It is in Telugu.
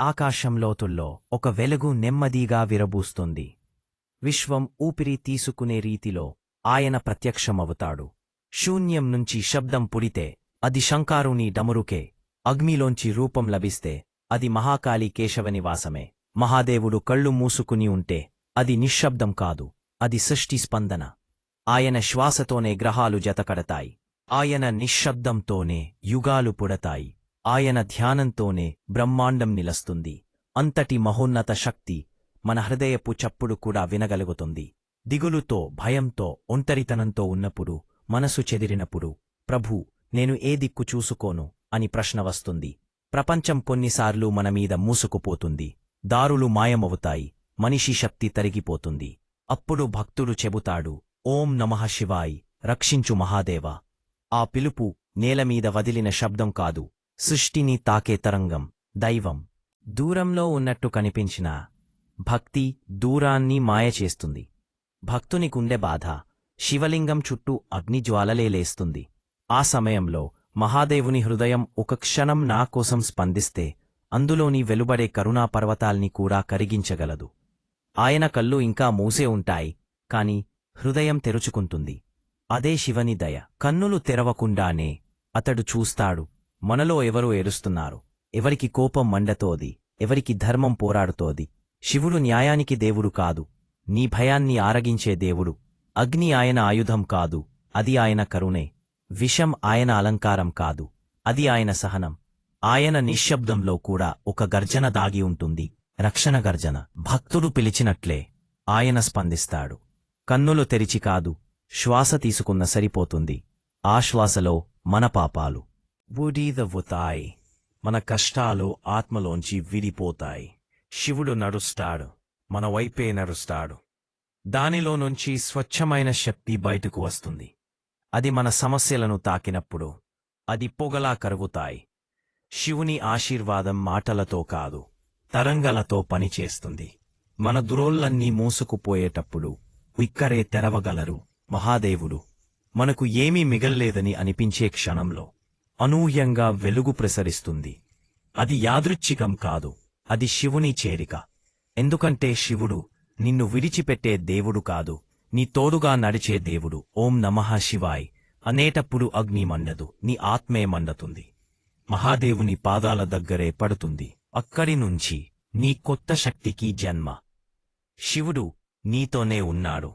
ఆకాశంలోతుల్లో ఒక వెలుగు నెమ్మదిగా విరబూస్తుంది. విశ్వం ఊపిరి తీసుకునే రీతిలో ఆయన ప్రత్యక్షమవుతాడు. శూన్యం నుంచి శబ్దం పుడితే అది శంకారుని డమురుకే అగ్నిలోంచి రూపం లభిస్తే అది మహాకాళి కేశవనివాసమే. మహాదేవుడు కళ్ళు మూసుకుని ఉంటే అది నిశ్శబ్దం కాదు అది సృష్టి స్పందన. ఆయన శ్వాసతోనే గ్రహాలు జతకడతాయి. ఆయన నిశ్శబ్దంతోనే యుగాలు పుడతాయి. ఆయన ధ్యానంతోనే బ్రహ్మాండం నిలస్తుంది. అంతటి మహోన్నత శక్తి మన హృదయపు చప్పుడు కూడా వినగలుగుతుంది. దిగులుతో భయంతో ఒంటరితనంతో ఉన్నప్పుడు మనసు చెదిరినప్పుడు ప్రభూ నేను ఏ దిక్కు చూసుకోను? అని ప్రశ్న వస్తుంది. ప్రపంచం కొన్నిసార్లు మనమీద మూసుకుపోతుంది. దారులు మాయమవుతాయి. మనిషి శక్తి తరిగిపోతుంది. అప్పుడు భక్తుడు చెబుతాడు ఓం నమః శివాయ్ రక్షించు మహాదేవా. ఆ పిలుపు నేలమీద వదిలిన శబ్దం కాదు. సృష్టిని తాకే తరంగం దైవం. దూరంలో ఉన్నట్టు కనిపించిన భక్తి దూరాన్ని మాయచేస్తుంది. భక్తునికుండే బాధ శివలింగం చుట్టూ అగ్నిజ్వాలలే లేస్తుంది. ఆ సమయంలో మహాదేవుని హృదయం ఒక క్షణం నా కోసం స్పందిస్తే అందులోని వెలుబడే కరుణాపర్వతాల్ని కూడా కరిగించగలదు. ఆయన కళ్ళు ఇంకా మూసే ఉంటాయి కాని హృదయం తెరుచుకుంటుంది. అదే శివని దయ. కన్నులు తెరవకుండానే అతడు చూస్తాడు. మనలో ఎవరో ఏడుస్తున్నారు. ఎవరికి కోపం మండతోది. ఎవరికి ధర్మం పోరాడుతోది. శివుడు న్యాయానికి దేవుడు కాదు. నీ భయాన్ని ఆరగించే దేవుడు. అగ్ని ఆయన ఆయుధం కాదు. అది ఆయన కరుణే. విషం ఆయన అలంకారం కాదు. అది ఆయన సహనం. ఆయన నిశ్శబ్దంలో కూడా ఒక గర్జన దాగి ఉంటుంది. రక్షణ గర్జన. భక్తుడు పిలిచినట్లే ఆయన స్పందిస్తాడు. కన్నులు తెరిచి కాదు. శ్వాస తీసుకున్న సరిపోతుంది. ఆ శ్వాసలో మన పాపాలు. బూడీదవ్వుతాయి మన కష్టాలు ఆత్మలోంచి విడిపోతాయి. శివుడు నడుస్తాడు. మన వైపే నడుస్తాడు. దానిలో నుంచి స్వచ్ఛమైన శక్తి బయటకు వస్తుంది. అది మన సమస్యలను తాకినప్పుడు అది పొగలా కరుగుతాయి. శివుని ఆశీర్వాదం మాటలతో కాదు తరంగలతో పనిచేస్తుంది. మన దురోళ్ళన్నీ మూసుకుపోయేటప్పుడు ఇక్కరే తెరవగలరు మహాదేవుడు. మనకు ఏమీ మిగల్లేదని అనిపించే క్షణంలో అనూహ్యంగా వెలుగు ప్రసరిస్తుంది. అది యాదృచ్ఛికం కాదు. అది శివుని చేరిక. ఎందుకంటే శివుడు నిన్ను విడిచిపెట్టే దేవుడు కాదు. నీ తోడుగా నడిచే దేవుడు. ఓం నమః శివాయ్. అనేటప్పుడు అగ్ని మండదు. నీ ఆత్మే మండతుంది. మహాదేవుని పాదాల దగ్గరే పడుతుంది. అక్కడి నుంచి నీ కొత్త శక్తికి జన్మ. శివుడు నీతోనే ఉన్నాడు.